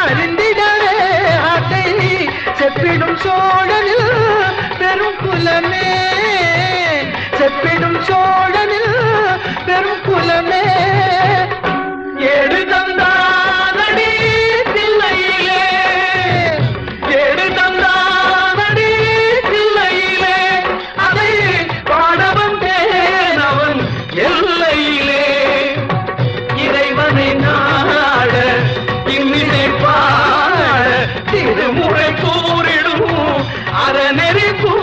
அறிந்திடவே அதை செப்பிடும் சோழனில் பெரும் குலமே இரு முறை கூறிடும். அறநெறி கூ